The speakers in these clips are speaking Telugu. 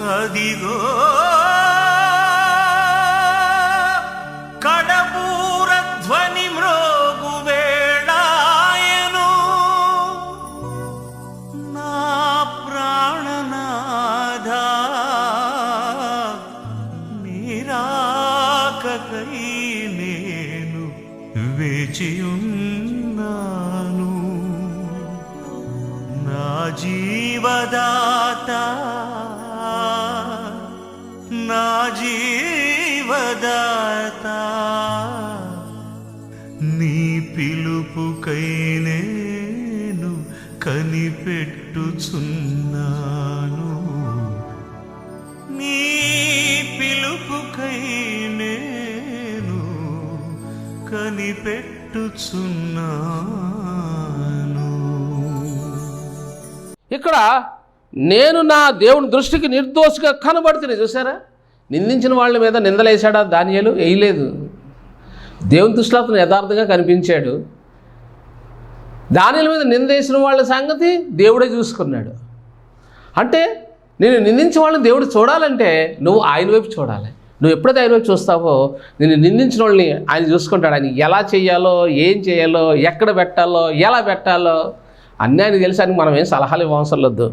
అదిగో కడబూర ఇక్కడ నేను నా దేవుని దృష్టికి నిర్దోషిగా కనబడుతుంది చూసారా నిందించిన వాళ్ళ మీద నిందలేశాడా దానియలు? వేయలేదు దేవుని దృష్టిలో అతను యథార్థంగా కనిపించాడు. దానిల మీద నిందేసిన వాళ్ళ సంగతి దేవుడే చూసుకున్నాడు. అంటే నేను నిందించిన వాళ్ళని దేవుడు చూడాలంటే నువ్వు ఆయన వైపు చూడాలి. నువ్వు ఎప్పుడైతే ఆయన వైపు చూస్తావో నేను నిందించిన వాళ్ళని ఆయన చూసుకుంటాడు. ఆయన ఎలా చేయాలో ఏం చేయాలో ఎక్కడ పెట్టాలో ఎలా పెట్టాలో అన్నీ ఆయన తెలిసి మనం ఏం సలహాలు ఇవ్వవసరం లేదు.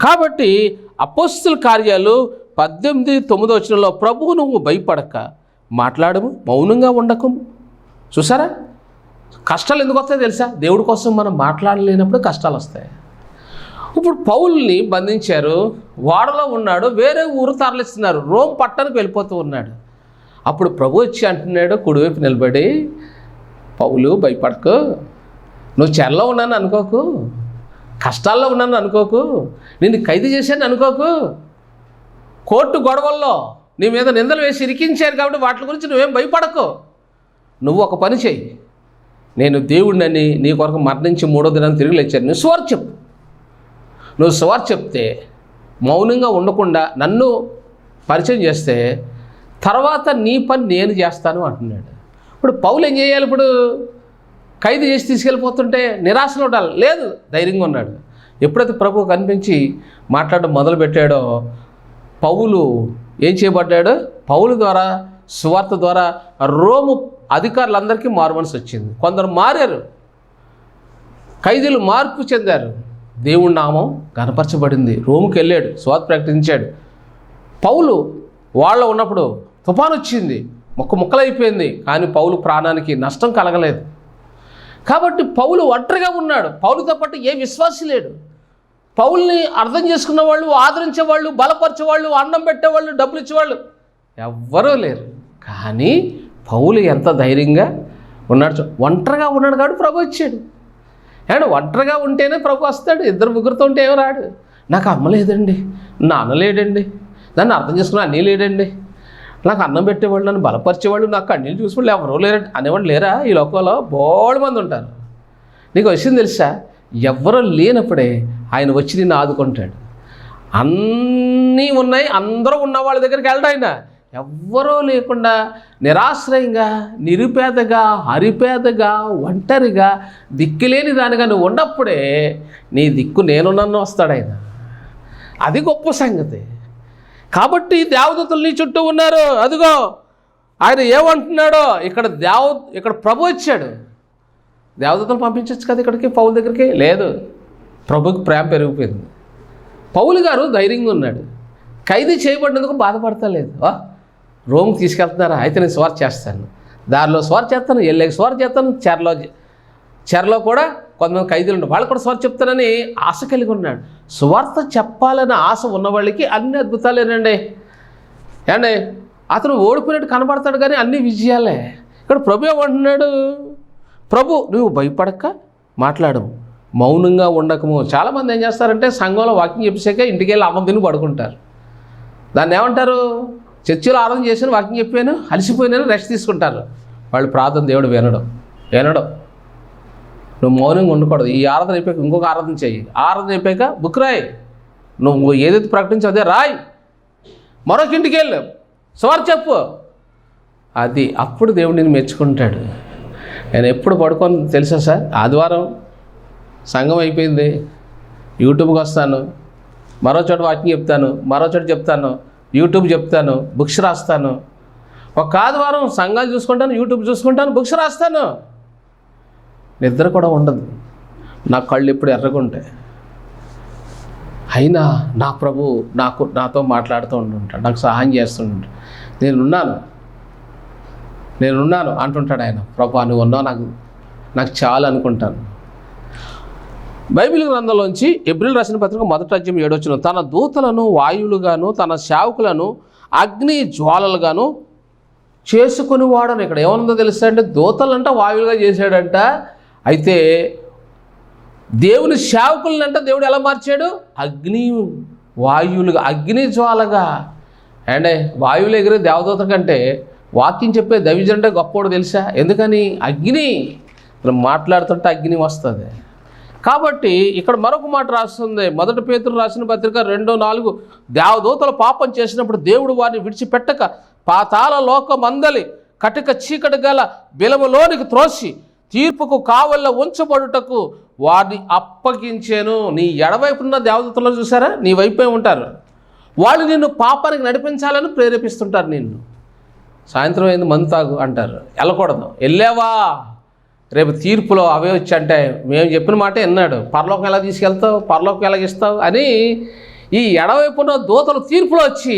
కాబట్టి అపోస్తుల కార్యాలు పద్దెనిమిది తొమ్మిది వచ్చినలో ప్రభువు నువ్వు భయపడక మాట్లాడము మౌనంగా ఉండకు చూసారా? కష్టాలు ఎందుకు వస్తాయో తెలుసా? దేవుడి కోసం మనం మాట్లాడలేనప్పుడు కష్టాలు వస్తాయి. ఇప్పుడు పౌల్ని బంధించారు వాడలో ఉన్నాడు వేరే ఊరు తరలిస్తున్నారు రోమ్ పట్టణకు వెళ్ళిపోతూ ఉన్నాడు. అప్పుడు ప్రభు వచ్చి అంటున్నాడు కుడివైపు నిలబడి పౌలు భయపడకు నువ్వు చెరలో ఉన్నాను అనుకోకు. కష్టాల్లో ఉన్నాను అనుకోకు. నిన్ను ఖైదు చేశాను అనుకోకు. కోర్టు గొడవల్లో నీ మీద నిందలు వేసి ఇరికించారు కాబట్టి వాటి గురించి నువ్వేం భయపడకు. నువ్వు ఒక పని చెయ్యి నేను దేవుడినని నీ కొరకు మరణించి మూడో దినాన్ని తిరిగి లేచాను. నువ్వు సువార్ చెప్పు. నువ్వు సువార్ చెప్తే మౌనంగా ఉండకుండా నన్ను పరిచయం చేస్తే తర్వాత నీ పని నేను చేస్తాను అంటున్నాడు. ఇప్పుడు పౌలు ఏం చేయాలి ఇప్పుడు? ఖైదు చేసి తీసుకెళ్ళిపోతుంటే నిరాశలో ఉండాలి. లేదు ధైర్యంగా ఉన్నాడు. ఎప్పుడైతే ప్రభు కనిపించి మాట్లాడడం మొదలుపెట్టాడో పౌలు ఏం చేయబడ్డాడు? పౌలు ద్వారా సువార్త ద్వారా రోము అధికారులందరికీ మారుమనసు వచ్చింది. కొందరు మారారు. ఖైదీలు మార్పు చెందారు. దేవుడి నామం కనపరచబడింది రోముకి వెళ్ళాడు స్వార్థ ప్రకటించాడు. పౌలు వాళ్ళ ఉన్నప్పుడు తుఫాను వచ్చింది. ముక్క ముక్కలైపోయింది. కానీ పౌలు ప్రాణానికి నష్టం కలగలేదు. కాబట్టి పౌలు ఒంటరిగా ఉన్నాడు. పౌలుతో పాటు ఏ విశ్వాసి లేడు. పౌల్ని అర్థం చేసుకున్న వాళ్ళు ఆదరించేవాళ్ళు బలపరిచేవాళ్ళు అన్నం పెట్టేవాళ్ళు డబ్బులు ఇచ్చేవాళ్ళు ఎవ్వరూ లేరు. కానీ పౌలు ఎంత ధైర్యంగా ఉన్నాడు ఒంటరిగా ఉన్నాడు కాబట్టి ప్రభు వచ్చాడు ఏడు ఒంటరిగా ఉంటేనే ప్రభు వస్తాడు. ఇద్దరు ముగ్గురితో ఉంటే ఏమో రాడు? నాకు అమ్మ లేదండి. నాన్న లేడండి. నన్ను అర్థం చేసుకున్న అన్నీ లేడండి. నాకు అన్నం పెట్టేవాళ్ళు నన్ను బలపరిచేవాళ్ళు నాకు కన్నీళ్ళు చూసేవాళ్ళు ఎవరో లేరు అనేవాళ్ళు లేరా? ఈ లోకంలో బోడు మంది ఉంటారు. నీకు విషయం తెలుసా? ఎవరో లేనప్పుడే ఆయన వచ్చి నిన్ను ఆదుకుంటాడు. అన్నీ ఉన్నాయి అందరూ ఉన్న వాళ్ళ దగ్గరికి వెళ్ళడు ఆయన. ఎవ్వరూ లేకుండా నిరాశ్రయంగా నిరుపేదగా హరిపేదగా ఒంటరిగా దిక్కులేని దానిగా నువ్వు ఉన్నప్పుడే నీ దిక్కు నేనున్నన్ను వస్తాడు ఆయన. అది గొప్ప సంగతి. కాబట్టి దేవదూతలు నీ చుట్టూ ఉన్నారు. అదిగో ఆయన ఏమంటున్నాడో ఇక్కడ దేవ ఇక్కడ ప్రభు వచ్చాడు. దేవదూతలు పంపించవచ్చు కదా ఇక్కడికి పౌల దగ్గరికి? లేదు. ప్రభుకి ప్రేమ పెరిగిపోయింది. పౌలు గారు ధైర్యంగా ఉన్నాడు. ఖైదీ చేయబడినందుకు బాధపడతలేదు. వా రోమ్కి తీసుకెళ్తున్నారా? అయితే నేను స్వార్ చేస్తాను. దారిలో స్వార్ చేస్తాను వెళ్ళాక స్వార్ చేస్తాను చెరలో చెరలో కూడా కొంతమంది ఖైదీలు ఉన్నారు. వాళ్ళు కూడా స్వార్థ చెప్తారని ఆశ కలిగి ఉన్నాడు. సువార్త చెప్పాలని ఆశ ఉన్న వాళ్ళకి అన్ని అద్భుతాలేనండి ఏమండి? అతను ఓడిపోయినట్టు కనబడతాడు కానీ అన్ని విజయాలే. ఇక్కడ ప్రభు ఏమంటున్నాడు? ప్రభు నువ్వు భయపడక మాట్లాడము. మౌనంగా ఉండకము. చాలామంది ఏం చేస్తారంటే సంఘంలో వాకింగ్ చెప్పేసాక ఇంటికి వెళ్ళి అమ్మ తిని పడుకుంటారు. దాన్ని ఏమంటారు? చర్చిలో ఆరాధన చేశాను వాకింగ్ చెప్పాను అలసిపోయినాను రెస్ట్ తీసుకుంటారు. వాళ్ళు ప్రార్థన దేవుడు వినడం. వినడం. నువ్వు మౌనంగా ఉండకూడదు. ఈ ఆరాధన అయిపోయాక ఇంకొక ఆరాధన చేయి. ఆరాధన అయిపోయాక బుక్ రాయి. నువ్వు ఏదైతే ప్రకటించావు అదే రాయి. మరొక ఇంటికి వెళ్ళు. స్వార్ చెప్పు. అది అప్పుడు దేవుడిని మెచ్చుకుంటాడు. నేను ఎప్పుడు పడుకోను తెలుసా సార్? ఆదివారం సంఘం అయిపోయింది. యూట్యూబ్కి వస్తాను. మరో చోట వాకింగ్ చెప్తాను. మరో చోట చెప్తాను. యూట్యూబ్ చెప్తాను. బుక్స్ రాస్తాను. ఒక ఆదివారం సంఘాలు చూసుకుంటాను యూట్యూబ్ చూసుకుంటాను బుక్స్ రాస్తాను. నిద్ర కూడా ఉండదు. నా కళ్ళు ఎప్పుడు ఎర్రగుంటాయి. అయినా నా ప్రభు నాకు నాతో మాట్లాడుతూ ఉంటుంటాడు నాకు సహాయం చేస్తుంటాడు నేనున్నాను. నేనున్నాను అంటుంటాడు ఆయన. ప్రభు నువ్వు ఉన్నావు. నాకు నాకు చాలు అనుకుంటాను. బైబిల్ గ్రంథంలోంచి ఎబ్రిల్ రాసిన పత్రిక మొదటి అధ్యాయం ఏడొచ్చిన తన దూతలను వాయువులుగాను తన సేవకులను అగ్ని జ్వాలలుగాను చేసుకుని వాడని ఇక్కడ ఏమనుందో తెలుసా అంటే దూతలంట వాయువులుగా చేశాడంట. అయితే దేవుని సేవకులనంట దేవుడు ఎలా మార్చాడు? అగ్ని వాయువులుగా అగ్ని జ్వాలగా. అండ్ వాయువులు ఎగిరే దేవదూత కంటే వాక్యం చెప్పే దవిజంటే గొప్పోడు తెలుసా? ఎందుకని? అగ్ని. మాట్లాడుతుంటే అగ్ని వస్తుంది. కాబట్టి ఇక్కడ మరొక మాట రాస్తుంది. మొదటి పేతురు రాసిన పత్రిక రెండు నాలుగు. దేవదూతలు పాపం చేసినప్పుడు దేవుడు వారిని విడిచిపెట్టక పాతాల లోకమందలి కటిక చీకటి గల బిలములోనికి త్రోసి తీర్పుకు కావల్ల ఉంచబడుటకు వారిని అప్పగించాను. నీ ఎడవైపున్న దేవదూతలు చూసారా? నీ వైపే ఉంటారు. వాళ్ళు నిన్ను పాపానికి నడిపించాలని ప్రేరేపిస్తుంటారు నిన్ను. సాయంత్రం అయింది మందు తాగు అంటారు. వెళ్ళకూడదు. వెళ్ళావా? రేపు తీర్పులో అవే వచ్చి అంటే మేము చెప్పిన మాట విన్నాడు. పరలోకం ఎలా తీసుకెళ్తావు? పరలోకం ఎలా ఇస్తావు అని ఈ ఎడవైపున దూతలు తీర్పులో వచ్చి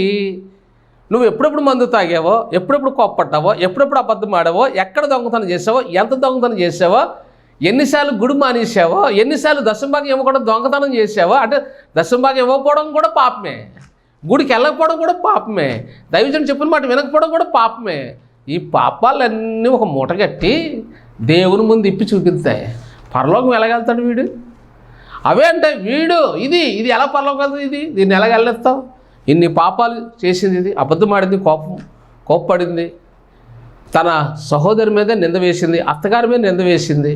నువ్వు ఎప్పుడెప్పుడు మందు తాగావో ఎప్పుడెప్పుడు కోప్పట్టావో ఎప్పుడెప్పుడు అబద్ధం ఆడావో ఎక్కడ దొంగతనం చేసావో ఎంత దొంగతనం చేసావో ఎన్నిసార్లు గుడి మానేసావో ఎన్నిసార్లు దశంభాగం ఇవ్వకుండా దొంగతనం చేసావో అంటే దశంభాగం ఇవ్వకపోవడం కూడా పాపమే. గుడికి వెళ్ళకపోవడం కూడా పాపమే. దైవజన్ చెప్పిన మాట వినకపోవడం కూడా పాపమే. ఈ పాపాలన్నీ ఒక మూటగట్టి దేవుని ముందు ఇప్పి చూపిస్తాయి. పరలోకం ఎలాగెళ్తాడు వీడు? అవే అంటే వీడు ఇది ఇది ఎలా పరలోకం ఇది? దీన్ని ఎలా వెళ్ళేస్తావు ఇన్ని పాపాలు చేసింది ఇది అబద్ధమాడింది కోపం కోప్పడింది. తన సహోదరి మీద నింద వేసింది అత్తగారి మీద నింద వేసింది.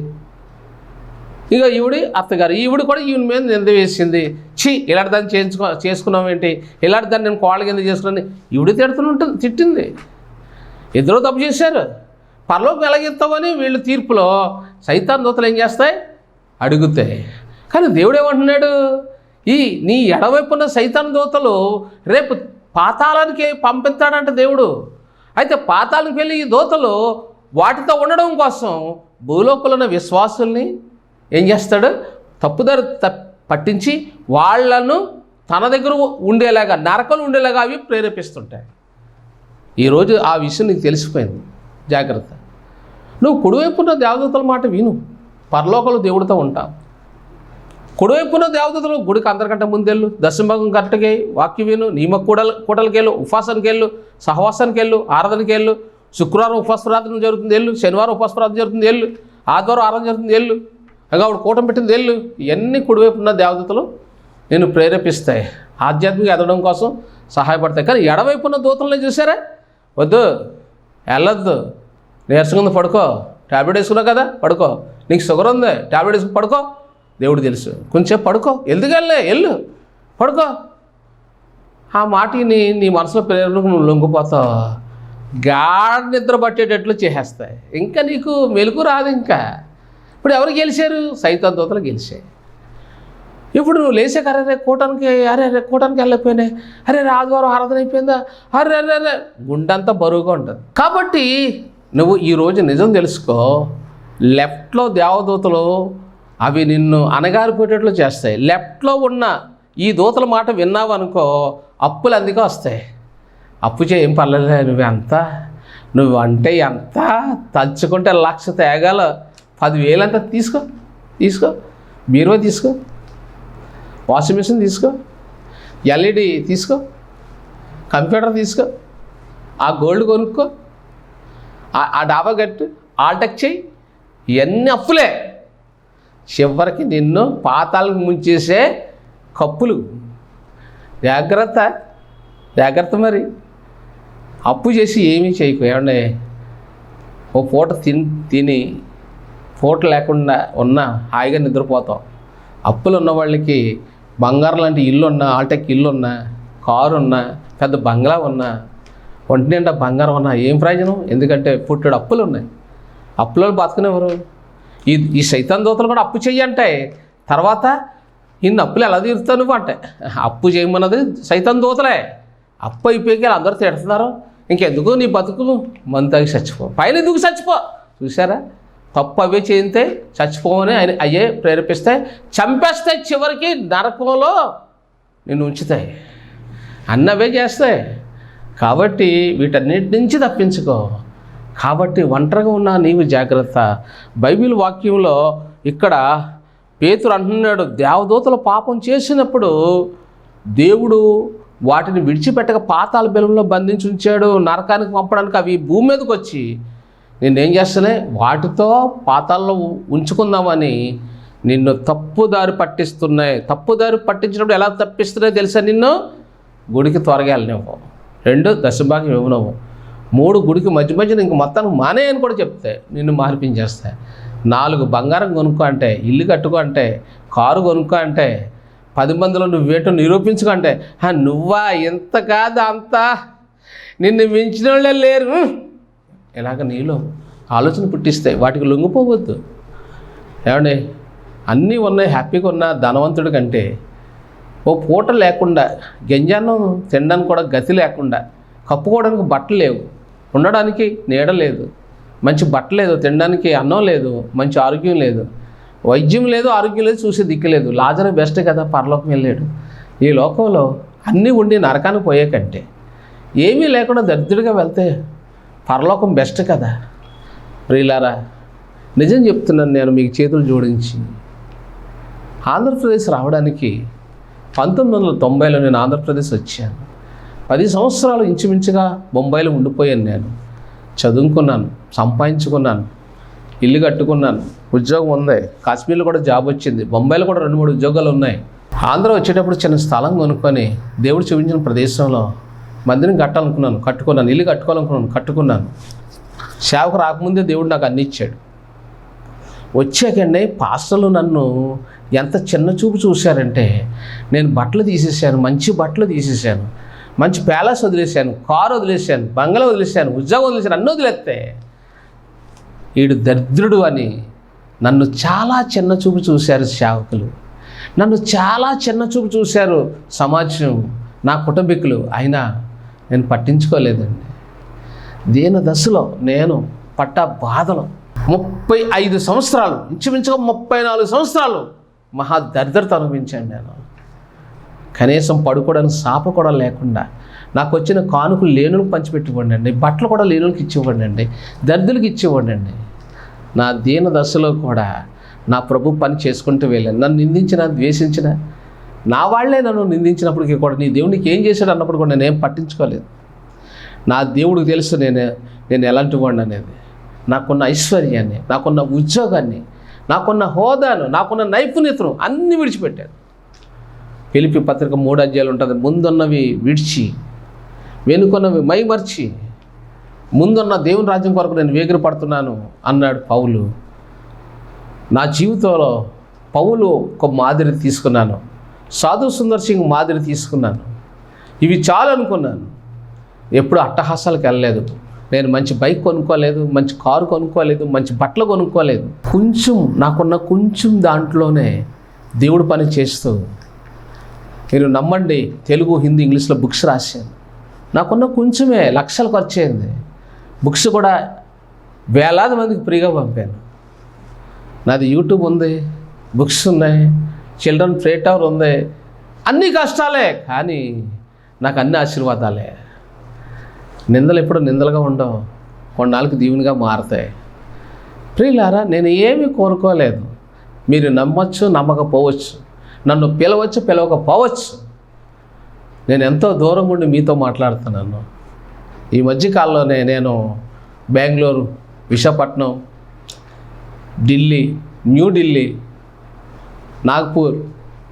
ఇక ఈవిడి అత్తగారు ఈవిడ కూడా ఈవిడ మీద నింద వేసింది. ఛీ ఇలాంటి దాన్ని చేయించుకో చేసుకున్నాం ఏంటి? ఇలాంటి దాన్ని నేను కోళ్ళ కింద చేసుకున్నాను. ఈవిడ తిడుతూనే ఉంటుంది తిట్టింది. ఇద్దరు తప్పు చేశారు. పరలోకం వెలగిస్తామని వీళ్ళు తీర్పులో సైతాన్ దూతలు ఏం చేస్తాయి? అడుగుతాయి. కానీ దేవుడు ఏమంటున్నాడు? ఈ నీ ఎడవైపున్న సైతాన్ దూతలు రేపు పాతాళానికి పంపిస్తాడంట దేవుడు. అయితే పాతాళానికి వెళ్ళి ఈ దూతలు వాటితో ఉండడం కోసం భూలోకంలో ఉన్న విశ్వాసుల్ని ఏం చేస్తాడు? తప్పుదారి పట్టించి వాళ్ళను తన దగ్గర ఉండేలాగా నరకలు ఉండేలాగా అవి ప్రేరేపిస్తుంటాయి. ఈరోజు ఆ విషయం నీకు తెలిసిపోయింది. జాగ్రత్త. నువ్వు కుడివైపున్న దేవదూతల మాట విను. పరలోకలు దేవుడితో ఉంటావు. కుడివైపున్న దేవదూతలు గుడికి అందరికంటే ముందెళ్ళు దశంభాగం కరెక్ట్గా వాక్య విను నియమ కూడలు కూటలకెళ్ళు ఉపాసనకెళ్ళు సహవాసానికెళ్ళు ఆరాధనకెళ్ళు సహవాసానికి వెళ్ళు శుక్రవారం ఉపాసరాధన జరుగుతుంది ఎల్లు శనివారం ఉపాసరాధన జరుగుతుంది ఎల్లు ఆదివారం ఆరాధన జరుగుతుంది ఎల్లు ఇంకా ఆవిడ కూటం పెట్టింది వెళ్ళు ఇవన్నీ కుడివైపున్న దేవదూతలు నేను ప్రేరేపిస్తాయి. ఆధ్యాత్మిక ఎదగడం కోసం సహాయపడతాయి. కానీ ఎడవైపున్న దూతలను చూసారా? వద్దు వెళ్ళొద్దు నీరసంగా ఉంది పడుకో. ట్యాబ్లెట్ వేసుకున్నావు కదా పడుకో. నీకు షుగర్ ఉంది ట్యాబ్లెట్ వేసుకుని పడుకో. దేవుడు తెలుసు. కొంచెం పడుకో. ఎందుకెళ్ళే వెళ్ళు. పడుకో. ఆ మాటిని నీ మనసులో ప్రేరణకు నువ్వు లొంగిపోతావు? గాఢ నిద్ర పట్టేటట్లు చేసేస్తాయి. ఇంకా నీకు మెలకు రాదు ఇంకా. ఇప్పుడు ఎవరు గెలిచారు? సైతం దూతలు గెలిచాయి. ఇప్పుడు నువ్వు లేచాక అరే రే కూటానికి అరే రే కూటానికి వెళ్ళిపోయినాయి అరే రే ఆదివారం ఆరాధన అయిపోయిందా? అరే అరే అరే గుండంతా బరువుగా ఉంటుంది. కాబట్టి నువ్వు ఈరోజు నిజం తెలుసుకో. లెఫ్ట్లో దేవదూతలు అవి నిన్ను అనగారిపోయేటట్లు చేస్తాయి. లెఫ్ట్లో ఉన్న ఈ దూతల మాట విన్నావు అనుకో అప్పులు అందుకే వస్తాయి. అప్పు చేయం పర్లేదు నువ్వు ఎంత? నువ్వు అంటే ఎంత? తలుచుకుంటే లక్ష తేగాల. పదివేలంతా తీసుకో తీసుకో. బీరువా తీసుకో. వాషింగ్ మిషన్ తీసుకో. ఎల్ఈడి తీసుకో. కంప్యూటర్ తీసుకో. ఆ గోల్డ్ కొనుక్కో. ఆ- డాబా కట్టు ఆల్టెక్ చేయి. ఇవన్నీ అప్పులే. చివరికి నిన్ను పాతాలకు ముంచేసే కప్పులు. జాగ్రత్త జాగ్రత్త మరి. అప్పు చేసి ఏమీ చేయకు. ఏమండే? ఓ పూట తిని తిని పూట లేకుండా ఉన్నా హాయిగా నిద్రపోతాం. అప్పులు ఉన్న వాళ్ళకి బంగారం లాంటి ఇల్లు ఉన్నా ఆల్టెక్ ఇల్లు ఉన్నా కారు ఉన్నా పెద్ద బంగ్లా ఉన్నా ఒంటి నిండా బంగారం ఉన్నా ఏం ప్రయోజనం? ఎందుకంటే పుట్టడు అప్పులు ఉన్నాయి. అప్పులో బతకనివ్వరు. ఈ ఈ సైతాన్ దూతలు కూడా అప్పు చెయ్యి అంటే తర్వాత ఇన్ని అప్పులు ఎలా తీరుతావు నువ్వు అంటే అప్పు చేయమన్నది సైతం దూతలే. అప్పు అయిపోయి అందరూ తిడుతున్నారు ఇంకెందుకు నీ బతుకు మందు తాగి చచ్చిపో. పైన ఎందుకు చచ్చిపో? చూసారా తప్పు అవే చేయితే చచ్చిపోవని ఆయన అయ్యే ప్రేరేపిస్తే చంపేస్తే చివరికి నరకంలో నిన్ను ఉంచుతాయి. అన్నవే చేస్తాయి. కాబట్టి వీటన్నిటి నుంచి తప్పించుకో. కాబట్టి ఒంటరిగా ఉన్న నీవు జాగ్రత్త. బైబిల్ వాక్యంలో ఇక్కడ పేతురు అంటున్నాడు దేవదూతలు పాపం చేసినప్పుడు దేవుడు వాటిని విడిచిపెట్టక పాతాల బెలంలో బంధించి ఉంచాడు నరకానికి పంపడానికి అవి భూమి మీదకి వచ్చి. నేనేం చేస్తానే వాటితో పాతాల్లో ఉంచుకుందామని నిన్ను తప్పుదారి పట్టిస్తున్నాయి. తప్పుదారి పట్టించినప్పుడు ఎలా తప్పిస్తున్నాయో తెలుసా నిన్ను? గుడికి త్వరగా వెళ్ళనివ్వు. రెండు దశభాగం ఇవ్వనవు మూడు గుడికి మధ్య మధ్యన ఇంక మొత్తానికి మానే అని కూడా చెప్తాయి నిన్ను మార్పించేస్తాయి. నాలుగు బంగారం కొనుక్కో అంటే ఇల్లు కట్టుకో అంటే కారు కొనుక్కో అంటే పది మందిలో నువ్వేటో నిరూపించుకో అంటే నువ్వా? ఎంత కాదు అంతా. నిన్ను మించిన వాళ్ళే లేరు ఇలాగ నీలో ఆలోచన పుట్టిస్తాయి. వాటికి లొంగిపోవద్దు. ఏమండి? అన్నీ ఉన్నాయి హ్యాపీగా ఉన్న ధనవంతుడి కంటే. ఓ పూట లేకుండా గంజాన్నం తినడానికి కూడా గతి లేకుండా కప్పుకోవడానికి బట్టలు లేవు. ఉండడానికి నీడ లేదు మంచి బట్ట లేదు తినడానికి అన్నం లేదు మంచి ఆరోగ్యం లేదు. వైద్యం లేదు ఆరోగ్యం లేదు చూసే దిక్కు లేదు. లాజర్ బెస్ట్ కదా పరలోకం వెళ్ళాడు. ఈ లోకంలో అన్నీ ఉండి నరకానికి పోయే కంటే ఏమీ లేకుండా దరిద్రుడిగా వెళ్తే పరలోకం బెస్ట్ కదా. ప్రియులారా నిజం చెప్తున్నాను నేను మీకు చేతులు జోడించి. ఆంధ్రప్రదేశ్ రావడానికి పంతొమ్మిది వందల తొంభైలో నేను ఆంధ్రప్రదేశ్ వచ్చాను. పది సంవత్సరాలు ఇంచుమించుగా బొంబాయిలో ఉండిపోయాను నేను. చదువుకున్నాను సంపాదించుకున్నాను ఇల్లు కట్టుకున్నాను ఉద్యోగం ఉంది. కాశ్మీర్లో కూడా జాబ్ వచ్చింది. బొంబాయిలో కూడా రెండు మూడు ఉద్యోగాలు ఉన్నాయి. ఆంధ్ర వచ్చేటప్పుడు చిన్న స్థలం కొనుక్కొని దేవుడు చూపించిన ప్రదేశంలో మందిరం కట్టాలనుకున్నాను కట్టుకున్నాను ఇల్లు కట్టుకోవాలనుకున్నాను కట్టుకున్నాను. సేవకు రాకముందే దేవుడు నాకు అన్ని ఇచ్చాడు. వచ్చాకండి పాస్టర్లు నన్ను ఎంత చిన్న చూపు చూశారంటే నేను బట్టలు తీసేసాను మంచి బట్టలు తీసేసాను మంచి ప్యాలెస్ వదిలేశాను కారు వదిలేశాను బంగ్లా వదిలేశాను ఉద్యోగం వదిలేశాను అన్నీ వదిలేస్తే వీడు దరిద్రుడు అని నన్ను చాలా చిన్న చూపు చూశారు సేవకులు. నన్ను చాలా చిన్న చూపు చూశారు సమాజం నా కుటుంబీకులు. అయినా నేను పట్టించుకోలేదండి. దీని దశలో నేను పట్ట బాధలు ముప్పై ఐదు సంవత్సరాలు ఇంచుమించుగా ముప్పై నాలుగు సంవత్సరాలు మహా దరిద్రత అనుభవించాను నేను. కనీసం పడుకోవడానికి సాప కూడా లేకుండా నాకు వచ్చిన కానుకలు లేనులకు పంచిపెట్టివ్వండి అండి. బట్టలు కూడా లేనులకు ఇచ్చివ్వండి అండి. దరిద్రులకు ఇచ్చివ్వండి అండి. నా దీన దశలో కూడా నా ప్రభు పని చేసుకుంటూ వెళ్ళాను నన్ను నిందించిన ద్వేషించిన నా వాళ్ళే నన్ను నిందించినప్పటికీ కూడా నీ దేవుడికి ఏం చేశాడు అన్నప్పుడు కూడా నేనేం పట్టించుకోలేదు. నా దేవుడికి తెలుసు నేను నేను ఎలాంటి వాడిని అనేది. నాకున్న ఐశ్వర్యాన్ని నాకున్న ఉద్యోగాన్ని నాకున్న హోదాను నాకున్న నైపుణ్యతను అన్నీ విడిచిపెట్టాను పిలిపి పత్రిక మూడు అధ్యాయులు ఉంటుంది. ముందున్నవి విడిచి వెనుకున్నవి మైమర్చి ముందున్న దేవుని రాజ్యం కొరకు నేను వేగిరి పడుతున్నాను అన్నాడు పౌలు. నా జీవితంలో పౌలు ఒక మాదిరి తీసుకున్నాను. సాధు సుందర్ సింగ్ మాదిరి తీసుకున్నాను. ఇవి చాలు అనుకున్నాను. ఎప్పుడు అట్టహాసాలకు వెళ్ళలేదు. నేను మంచి బైక్ కొనుక్కోలేదు మంచి కారు కొనుక్కోలేదు మంచి బట్టలు కొనుక్కోలేదు. కొంచెం నాకున్న కొంచెం దాంట్లోనే దేవుడు పని చేస్తూ మీరు నమ్మండి తెలుగు హిందీ ఇంగ్లీష్లో బుక్స్ రాశాను నాకున్న కొంచెమే లక్షలు ఖర్చు అయింది. బుక్స్ కూడా వేలాది మందికి ఫ్రీగా పంపాను. నాది యూట్యూబ్ ఉంది బుక్స్ ఉన్నాయి చిల్డ్రన్ ప్లే టవర్ ఉంది. అన్ని కష్టాలే కానీ నాకు అన్ని ఆశీర్వాదాలే. నిందలు ఎప్పుడు నిందలుగా ఉండవు. కొన్నాళ్ళకి దీవునిగా మారతాయి. ప్రియులారా నేను ఏమీ కోరుకోలేదు. మీరు నమ్మచ్చు నమ్మకపోవచ్చు. నన్ను పిలవచ్చు పిలవకపోవచ్చు. నేను ఎంతో దూరం ఉండి మీతో మాట్లాడుతున్నాను. ఈ మధ్యకాలంలోనే నేను బెంగళూరు విశాఖపట్నం ఢిల్లీ న్యూఢిల్లీ నాగ్పూర్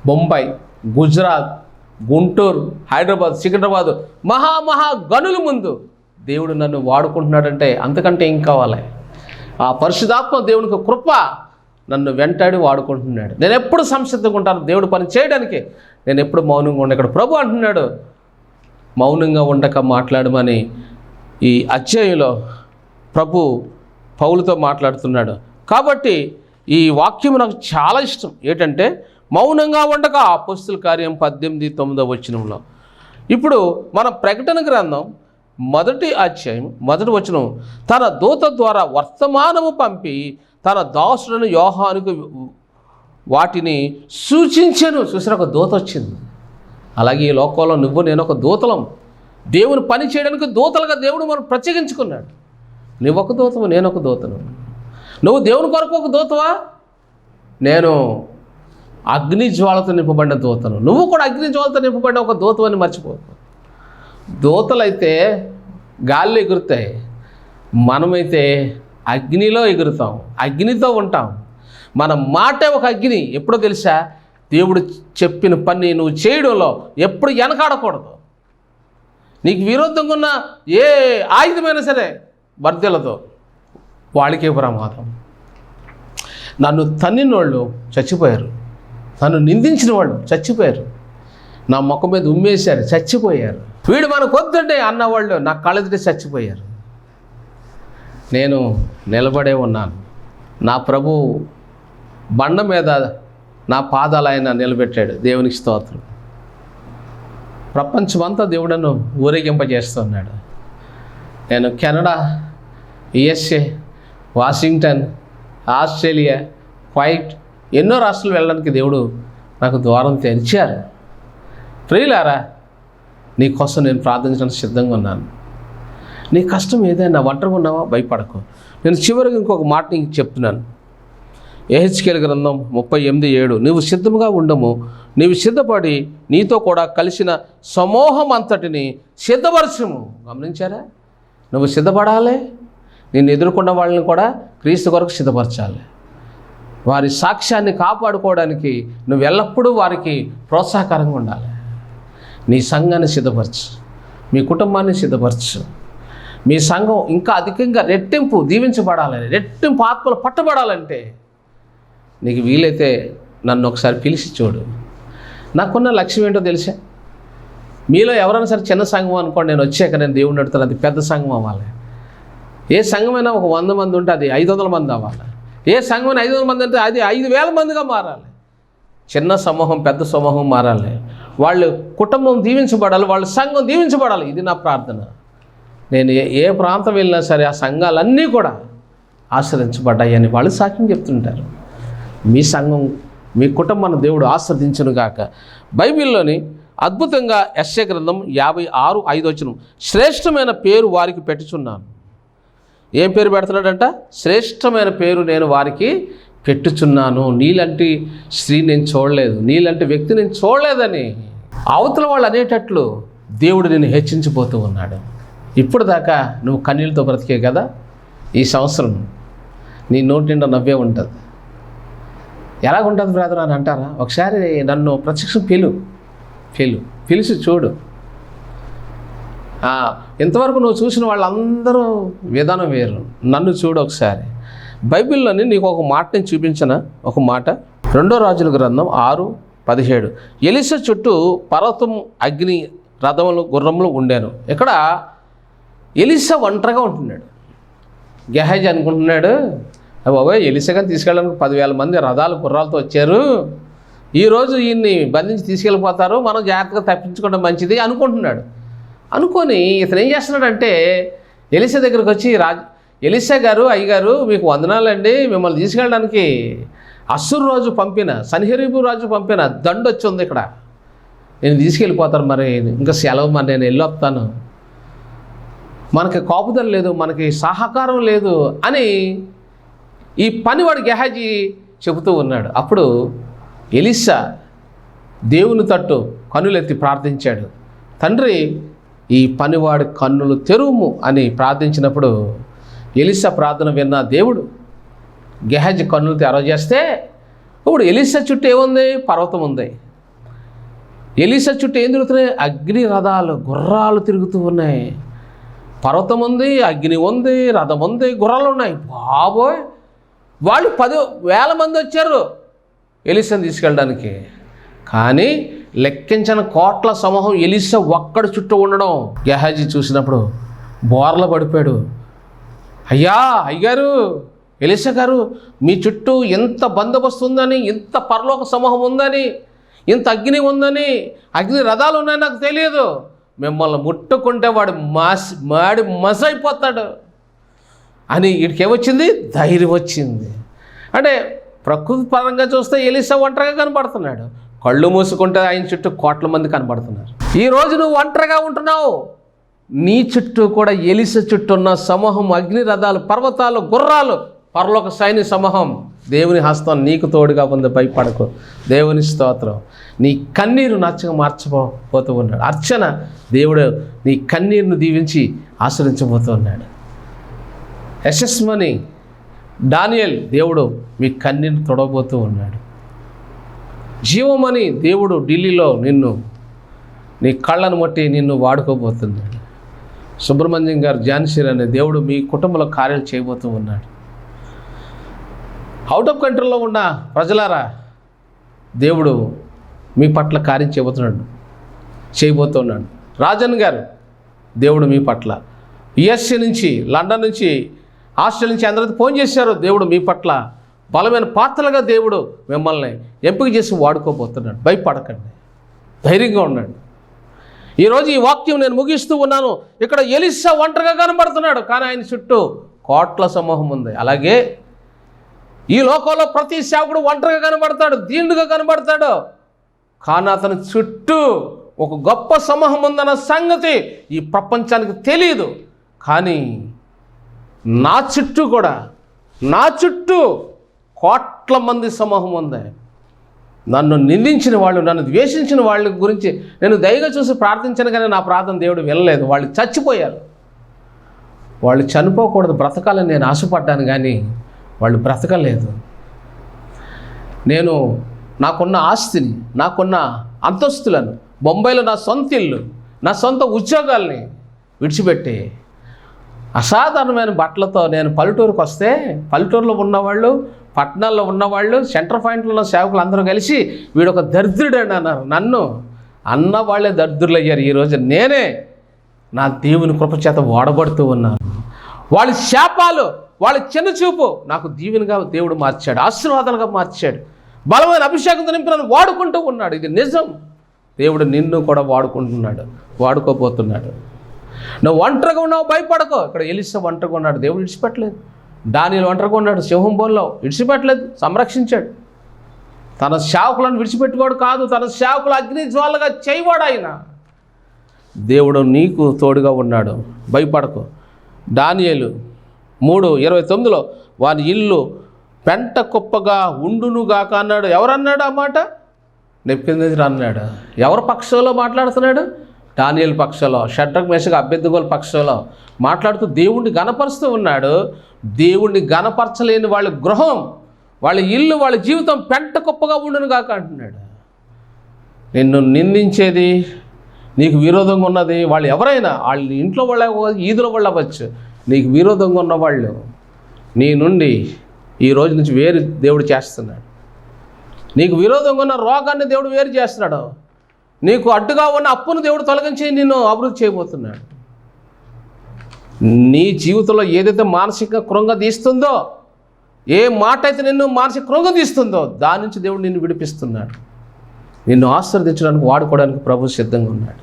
బొంబాయి గుజరాత్ గుంటూరు హైదరాబాద్ సికింద్రాబాద్ మహా మహా గనుల ముందు దేవుడు నన్ను వాడుకుంటున్నాడంటే అంతకంటే ఏం కావాలి? ఆ పరిశుధాత్మ దేవునికి కృప నన్ను వెంటాడి వాడుకుంటున్నాడు. నేను ఎప్పుడు సంసిద్ధంగా ఉంటాను? దేవుడు పని చేయడానికి. నేను ఎప్పుడు మౌనంగా ఉండ ఇక్కడ ప్రభు అంటున్నాడు మౌనంగా ఉండక మాట్లాడమని. ఈ అధ్యాయంలో ప్రభు పౌలతో మాట్లాడుతున్నాడు. కాబట్టి ఈ వాక్యం నాకు చాలా ఇష్టం. ఏంటంటే మౌనంగా ఉండగా అపస్తుల కార్యం పద్దెనిమిది తొమ్మిదో వచనంలో. ఇప్పుడు మన ప్రకటన గ్రంథం మొదటి అధ్యాయం మొదటి వచనం తన దూత ద్వారా వర్తమానము పంపి తన దాసులను యోహానుకు వాటిని సూచించను. చూసిన ఒక దూత వచ్చింది. అలాగే ఈ లోకంలో నువ్వు నేను ఒక దూతలం. దేవుని పని చేయడానికి దూతలుగా దేవుడు మనం ప్రత్యేకించుకున్నాడు. నువ్వు ఒక దూతము నేను ఒక దూతను. నువ్వు దేవుని కొరకు ఒక దూతవా? నేను అగ్ని జ్వాలతో నింపబడిన దూతను. నువ్వు కూడా అగ్ని జ్వాలతో నింపబడిన ఒక దూతం అని మర్చిపోకు దూతలైతే గాల్లో ఎగురుతాయి. మనమైతే అగ్నిలో ఎగురుతాం. అగ్నితో ఉంటాం. మన మాటే ఒక అగ్ని. ఎప్పుడో తెలుసా? దేవుడు చెప్పిన పని నువ్వు చేయడంలో ఎప్పుడు వెనకాడకూడదు నీకు విరుద్ధంగా ఉన్న ఏ ఆయుధమైనా సరే వర్దెలతో వాళ్ళకే ప్రమాదం. నన్ను తన్నినోళ్ళు చచ్చిపోయారు. నన్ను నిందించిన వాళ్ళు చచ్చిపోయారు. నా ముఖం మీద ఉమ్మేశారు చచ్చిపోయారు. వీడు మనకు వద్దంటే అన్నవాళ్ళు నా కళ్ళెదుటే చచ్చిపోయారు. నేను నిలబడే ఉన్నాను. నా ప్రభు బండ మీద నా పాదాలు ఆయన నిలబెట్టాడు. దేవునికి స్తోత్రం. ప్రపంచమంతా దేవుడను ఊరేగింపజేస్తున్నాడు. నేను Canada USA Washington Australia quite ఎన్నో రాష్ట్రాలు వెళ్ళడానికి దేవుడు నాకు ద్వారం తెరిచారు. ప్రియులారా నీ కోసం నేను ప్రార్థించడానికి సిద్ధంగా ఉన్నాను. నీ కష్టం ఏదైనా ఒంటరిగా ఉన్నావా? భయపడకు. నేను చివరికి ఇంకొక మాట నీకు చెప్తున్నాను. ఏహెచ్కేల్ గ్రంథం ముప్పై ఎనిమిది ఏడు నీవు సిద్ధముగా ఉండము. నీవు సిద్ధపడి నీతో కూడా కలిసిన సమూహం అంతటిని సిద్ధపరచము. గమనించారా? నువ్వు సిద్ధపడాలి. నేను ఎదుర్కొన్న వాళ్ళని కూడా క్రీస్తు కొరకు సిద్ధపరచాలి. వారి సాక్ష్యాన్ని కాపాడుకోవడానికి నువ్వు ఎల్లప్పుడూ వారికి ప్రోత్సాహకరంగా ఉండాలి. నీ సంఘాన్ని సిద్ధపరచు. మీ కుటుంబాన్ని సిద్ధపరచు. మీ సంఘం ఇంకా అధికంగా రెట్టింపు దీవించబడాలని రెట్టింపు ఆత్మలు పట్టబడాలంటే నీకు వీలైతే నన్ను ఒకసారి పిలిచి చూడు. నాకున్న లక్ష్యం ఏంటో తెలుసా? మీలో ఎవరైనా సరే చిన్న సంఘం అనుకోండి నేను వచ్చాక నేను దేవుడిని అడుగుతాను అది పెద్ద సంఘం అవ్వాలి. ఏ సంఘమైనా ఒక వంద మంది ఉంటే అది ఐదు వందల మంది అవ్వాలి. ఏ సంఘమైనా ఐదు వందల మంది అంటే అది ఐదు వేల మందిగా మారాలి. చిన్న సమూహం పెద్ద సమూహం మారాలి. వాళ్ళు కుటుంబం దీవించబడాలి వాళ్ళ సంఘం దీవించబడాలి. ఇది నా ప్రార్థన. నేను ఏ ఏ ప్రాంతం వెళ్ళినా సరే ఆ సంఘాలన్నీ కూడా ఆశ్రయించబడ్డాయని వాళ్ళు సాక్ష్యం చెప్తుంటారు. మీ సంఘం మీ కుటుంబాన్ని దేవుడు ఆశ్రదించను గాక. బైబిల్లోని అద్భుతంగా యశ్య గ్రంథం యాభై ఆరు ఐదు వచ్చిన శ్రేష్టమైన పేరు వారికి పెట్టుచున్నాను. ఏం పేరు పెడుతున్నాడంట? శ్రేష్టమైన పేరు నేను వారికి పెట్టుచున్నాను. నీలాంటి స్త్రీ నేను చూడలేదు. నీలాంటి వ్యక్తి నేను చూడలేదని. అవతల వాళ్ళు అనేటట్లు దేవుడు నేను హెచ్చించిపోతూ ఉన్నాడు. ఇప్పుడు దాకా నువ్వు కన్నీళ్ళతో బ్రతికే కదా ఈ సంవత్సరం నీ నోటి నిండా నవ్వే ఉంటుంది. ఎలాగుంటుంది బ్రదర్ అని అంటారా? ఒకసారి నన్ను ప్రత్యక్షం పిలు పిలు పిలిచి చూడు. ఇంతవరకు నువ్వు చూసిన వాళ్ళందరూ విధానం వేరు. నన్ను చూడు ఒకసారి. బైబిల్లోని నీకు ఒక మాట నేను చూపించిన ఒక మాట. రెండో రాజుల గ్రంథం ఆరు పదిహేడు. ఎలిస చుట్టూ పర్వతం అగ్ని రథములు గుర్రములు ఉండాను. ఇక్కడ ఎలిసా ఒంటరిగా ఉంటున్నాడు. గెహజ్ అనుకుంటున్నాడు బాబాయ్ ఎలిసగాని తీసుకెళ్ళడానికి పదివేల మంది రథాలు గుర్రాలతో వచ్చారు. ఈరోజు ఈయన్ని బంధించి తీసుకెళ్ళిపోతారు మనం జాగ్రత్తగా తప్పించుకోవడం మంచిది అనుకుంటున్నాడు. అనుకొని ఇతను ఏం చేస్తున్నాడంటే ఎలిసా దగ్గరకు వచ్చి రాజ్ ఎలిసా గారు అయ్యగారు మీకు వందనాలండి. మిమ్మల్ని తీసుకెళ్ళడానికి అస్సురు రోజు పంపిన సన్హరీబు రాజు పంపిన దండు వచ్చి ఉంది ఇక్కడ. నేను తీసుకెళ్ళిపోతాను మరి ఇంకా సెలవు మరి నేను వెళ్ళొస్తాను. మనకి కాపుదల లేదు మనకి సహకారం లేదు అని ఈ పనివాడు గెహాజీ చెబుతూ ఉన్నాడు. అప్పుడు ఎలిసా దేవుని తట్టు కన్నులెత్తి ప్రార్థించాడు. తండ్రి ఈ పనివాడి కన్నులు తెరువుము అని ప్రార్థించినప్పుడు ఎలిసా ప్రార్థన విన్న దేవుడు గెహజ్ కన్నులు తెరవజేస్తే ఇప్పుడు ఎలిసా చుట్టూ ఏముంది? పర్వతం ఉంది. ఎలిసా చుట్టూ ఏం తిరుగుతున్నాయి? అగ్ని రథాలు గుర్రాలు తిరుగుతూ ఉన్నాయి. పర్వతం ఉంది అగ్ని ఉంది రథం ఉంది గుర్రాలు ఉన్నాయి. బాబోయ్! వాళ్ళు పది వేల మంది వచ్చారు ఎలిసని తీసుకెళ్ళడానికి. కానీ లెక్కించిన కోట్ల సమూహం ఎలిస ఒక్కడి చుట్టూ ఉండడం గెహాజీ చూసినప్పుడు బోర్ల పడిపోయాడు. అయ్యా అయ్యారు ఎలిస గారు మీ చుట్టూ ఎంత బందోబస్తు ఉందని ఇంత పరలోక సమూహం ఉందని ఇంత అగ్ని ఉందని అగ్ని రథాలు ఉన్నాయని నాకు తెలియదు. మిమ్మల్ని ముట్టుకుంటే వాడు మాస్ మాడి మసైపోతాడు. అని వీడికేమొచ్చింది ధైర్యం వచ్చింది. అంటే ప్రకృతి పరంగా చూస్తే ఎలిసా ఒంటరిగా కనబడుతున్నాడు. కళ్ళు మూసుకుంటే ఆయన చుట్టూ కోట్ల మంది కనబడుతున్నారు. ఈ నువ్వు ఒంటరిగా ఉంటున్నావు. నీ చుట్టూ కూడా ఎలిస చుట్టూ ఉన్న సమూహం అగ్నిరథాలు పర్వతాలు గుర్రాలు పరలోక సైన్య సమూహం దేవుని హస్తం నీకు తోడుగా ఉంది భయపడకు. దేవుని స్తోత్రం. నీ కన్నీరు నచ్చగా మార్చబోతూ ఉన్నాడు. అర్చన దేవుడు నీ కన్నీరును దీవించి ఆశ్రయించబోతూ ఉన్నాడు. యశస్మని డానియల్ దేవుడు మీ కన్నీరు తొడవబోతూ ఉన్నాడు. జీవమని దేవుడు ఢిల్లీలో నిన్ను నీ కళ్ళను మట్టి నిన్ను వాడుకోబోతున్నాడు. సుబ్రహ్మణ్యం గారు జాన్సీర్ అనే దేవుడు మీ కుటుంబంలో కార్యాలు చేయబోతూ ఉన్నాడు. అవుట్ ఆఫ్ కంట్రీలో ఉన్న ప్రజలారా దేవుడు మీ పట్ల కార్యం చేయబోతున్నాడు చేయబోతున్నాడు. రాజన్ గారు దేవుడు మీ పట్ల. యుఎస్ఏ నుంచి లండన్ నుంచి ఆస్ట్రేలియా నుంచి అందరికీ ఫోన్ చేశారు దేవుడు మీ పట్ల బలమైన పాత్రలుగా దేవుడు మిమ్మల్ని ఎంపిక చేసి వాడుకోబోతున్నాడు. భయపడకండి. ధైర్యంగా ఉండండి. ఈరోజు ఈ వాక్యం నేను ముగిస్తూ ఉన్నాను. ఇక్కడ ఎలిస్సా ఒంటరిగా కనబడుతున్నాడు కానీ ఆయన చుట్టూ కోట్ల సమూహం ఉంది. అలాగే ఈ లోకంలో ప్రతి సేవకుడు ఒంటరిగా కనబడతాడు దీనుడుగా కనబడతాడు. కానీ అతని చుట్టూ ఒక గొప్ప సమూహం ఉందన్న సంగతి ఈ ప్రపంచానికి తెలియదు. కానీ నా చుట్టూ కూడా నా చుట్టూ కోట్ల మంది సమూహం ఉంది. నన్ను నిందించిన వాళ్ళు నన్ను ద్వేషించిన వాళ్ళ గురించి నేను దయగా చూసి ప్రార్థించాను కానీ నా ప్రార్థన దేవుడు వెళ్ళలేదు వాళ్ళు చచ్చిపోయారు. వాళ్ళు చనిపోకూడదు బ్రతకాలని నేను ఆశపడ్డాను కానీ వాళ్ళు బ్రతకలేదు. నేను నాకున్న ఆస్తిని నాకున్న అంతస్తులను బొంబాయిలో నా సొంత ఇల్లు నా సొంత ఉద్యోగాల్ని విడిచిపెట్టి అసాధారణమైన బట్టలతో నేను పల్లెటూరుకు వస్తే పల్లెటూరులో ఉన్నవాళ్ళు పట్టణాల్లో ఉన్నవాళ్ళు సెంటర్ పాయింట్లో ఉన్న సేవకులు అందరూ కలిసి వీడు ఒక దరిద్రుడు అని అన్నారు. నన్ను అన్న వాళ్ళే దరిద్రులు అయ్యారు. ఈరోజు నేనే నా దేవుని కృపచేత ఓడబడుతూ ఉన్నాను. వాళ్ళ శాపాలు వాళ్ళ చిన్న చూపు. నాకు దీవెనగా దేవుడు మార్చాడు ఆశీర్వాదాలుగా మార్చాడు. బలమైన అభిషేకంతో నింపి వాడుకుంటూ ఉన్నాడు. ఇది నిజం. దేవుడు నిన్ను కూడా వాడుకుంటున్నాడు వాడుకోబోతున్నాడు. నువ్వు ఒంటరిగా ఉన్నావు భయపడకో. ఇక్కడ ఎలిస ఒంటరిగా ఉన్నాడు దేవుడు విడిచిపెట్టలేదు. దానిలో ఒంటరిగా ఉన్నాడు సింహం బోన్లో విడిచిపెట్టలేదు సంరక్షించాడు. తన సేవకులను విడిచిపెట్టుకోడు కాదు తన సేవకులు అగ్ని జ్వాలగా చేయవాడు ఆయన. దేవుడు నీకు తోడుగా ఉన్నాడు భయపడకు. దానియలు మూడు ఇరవై తొమ్మిదిలో వాని ఇల్లు పెంట కుప్పగా ఉండునుగాక అన్నాడు. ఎవరన్నాడు ఆ మాట? నెప్పింది అన్నాడు. ఎవరి పక్షంలో మాట్లాడుతున్నాడు? డానియల్ పక్షంలో షడ్రక్ మేషగా అభ్యర్థిగోల పక్షంలో మాట్లాడుతూ దేవుణ్ణి గనపరుస్తూ ఉన్నాడు. దేవుణ్ణి గనపరచలేని వాళ్ళ గృహం వాళ్ళ ఇల్లు వాళ్ళ జీవితం పెంట కుప్పగా ఉండును కాక అంటున్నాడు. నిన్ను నిందించేది నీకు విరోధంగా ఉన్నది వాళ్ళు ఎవరైనా వాళ్ళ ఇంట్లో వాళ్ళ ఈదుల వాళ్ళు అవ్వచ్చు. నీకు విరోధంగా ఉన్న వాళ్ళు నీ నుండి ఈ రోజు నుంచి వేరు దేవుడు చేస్తున్నాడు. నీకు విరోధంగా ఉన్న రోగాన్ని దేవుడు వేరు చేస్తున్నాడు. నీకు అడ్డుగా ఉన్న అప్పును దేవుడు తొలగించి నిన్ను అభివృద్ధి చేయబోతున్నాడు. నీ జీవితంలో ఏదైతే మానసిక కృంగదీస్తుందో ఏ మాట అయితే నిన్ను మానసిక కృంగదీస్తుందో దాని నుంచి దేవుడు నిన్ను విడిపిస్తున్నాడు. నిన్ను ఆశీర్వదించడానికి వాడుకోవడానికి ప్రభు సిద్ధంగా ఉన్నాడు.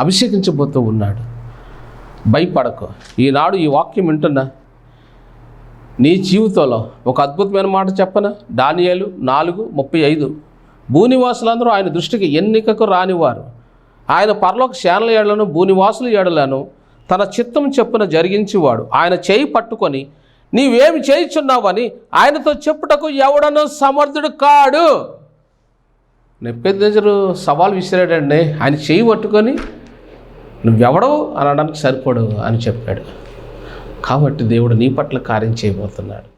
అభిషేకించబోతూ ఉన్నాడు. భయపడకు. ఈనాడు ఈ వాక్యం వింటున్నా నీ జీవితంలో ఒక అద్భుతమైన మాట చెప్పన? డానియేలు నాలుగు ముప్పై ఐదు. భూనివాసులందరూ ఆయన దృష్టికి ఎన్నికకు రానివారు. ఆయన పరలోక శానల ఏడలను భూనివాసుల ఏడలను తన చిత్తం చెప్పున జరిగించేవాడు. ఆయన చేయి పట్టుకొని నీవేమి చేయుచున్నావని ఆయనతో చెప్పుటకు ఎవడనో సమర్థుడు కాడు. నెప్పెద్దరు సవాల్ విసిరాడండి ఆయన చేయి పట్టుకొని నువ్వెవడవు అనడానికి సరిపడు అని చెప్పాడు. కాబట్టి దేవుడు నీ పట్ల కార్యం చేయబోతున్నాడు.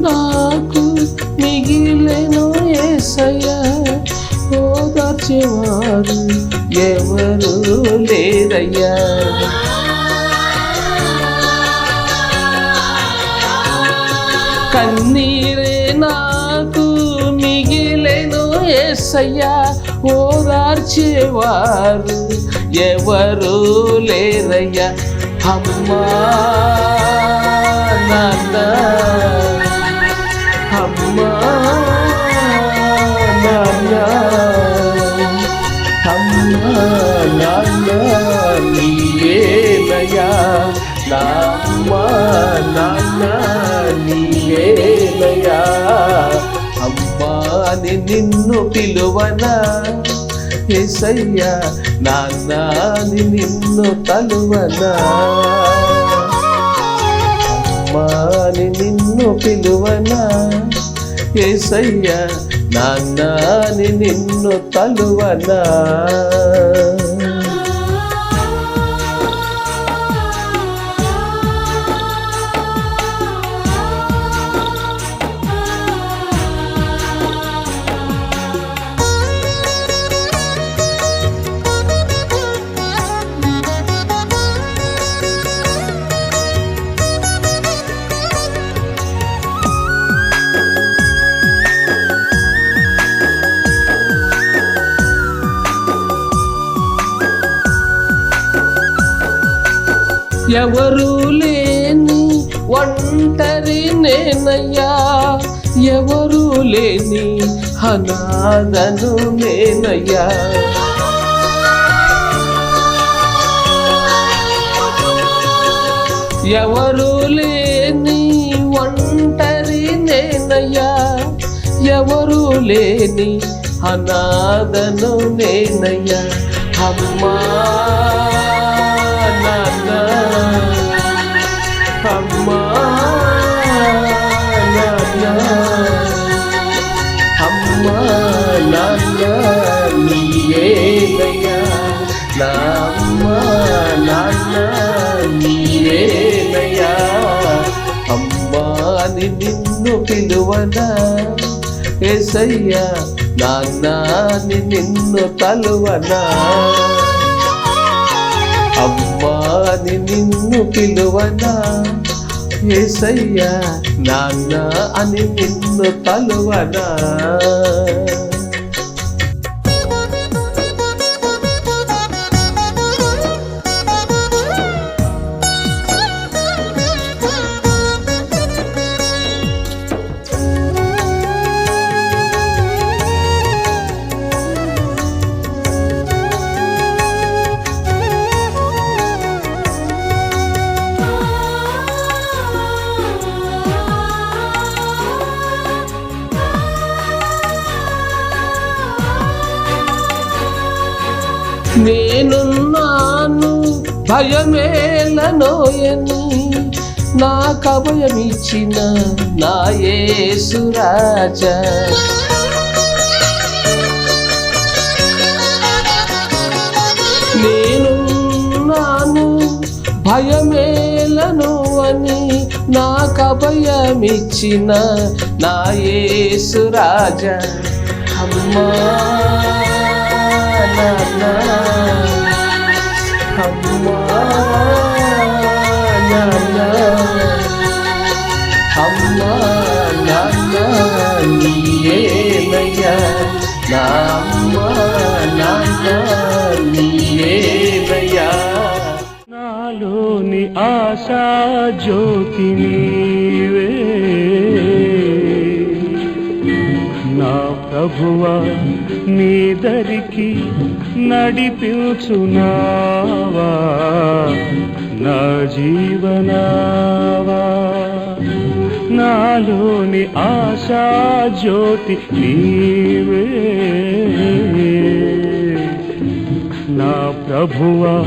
నాకు మిగిలేను ఓదార్చేవారు ఎవరు లేరయ్యా. కన్నీరే నాకు మిగిలెను యేసయ్యా ఓదార్చేవారు ఎవరు లేరయ్యా. అమ్మా నాన్న. అమ్మా నాన్న. అమ్మా నాన్న నీవేనయ్యా నా అమ్మా నాన్న నీవేనయ్యా అమ్మా అని నిన్ను పిలువనా? ఎసయ్యా నాన్న అని నిన్ను తలువనా? అమ్మాని నిన్ను పిలువనా? ఏసయ్యా నాన్న అని నిన్ను తలువనా? ఎవరూ లేని ఒంటరి నేనయ్యా. ఎవరూ లేని అనాథను నేనయ్యా. ఎవరూ లేని ఒంటరి నేనయ్యా. ఎవరూ లేని అనాథను నేనయ్యా. అమ్మా. నాన్న. అమ్మా నాన్న. అమ్మా నాన్న నీవేనయ్యా నా అమ్మా నాన్న నీవేనయ్యా అమ్మా అని నిన్ను పిలువనా? ఏసయ్యా నాన్న నిన్ను తలువనా? అని నిన్ను పిలువనా? ఏసయ్యా నాన్న అని నిన్ను తలువనా? భయమేలనోయని నా కభయమిచ్చిన నా యేసురాజా నాను భయమేలను అని నా కభయమిచ్చిన నా యేసురాజా అమ్మా నా నాలోని ఆశా జ్యోతి నీవే. నా ప్రభువా నీ దరికి నడిపించునావా? నా జీవనావా? నాలోని ఆశా జ్యోతి నీవే. నా ప్రభువా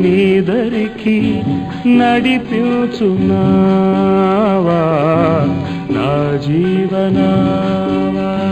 నీదరికి దరికి నా జీవనా